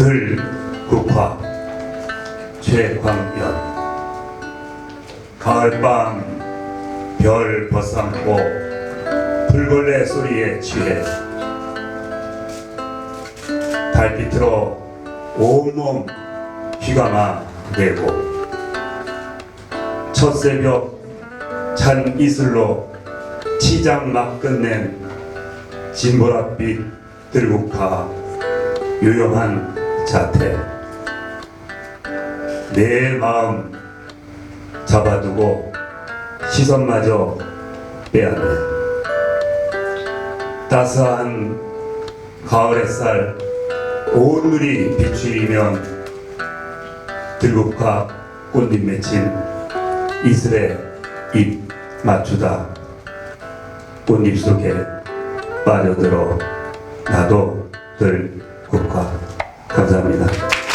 들국화 최광연. 가을밤 별 벗삼고 불벌레 소리에 취해 달빛으로 온몸 휘감아 내고 첫 새벽 찬 이슬로 치장 막 끝낸 진보랏빛 들국화 유용한 자태. 내 마음 잡아두고 시선마저 빼앗네 따스한 가을 햇살 온 눈이 비추이면 들국화 꽃잎 맺힌 이슬에 입 맞추다. 꽃잎 속에 빠져들어 나도 들국화 감사합니다.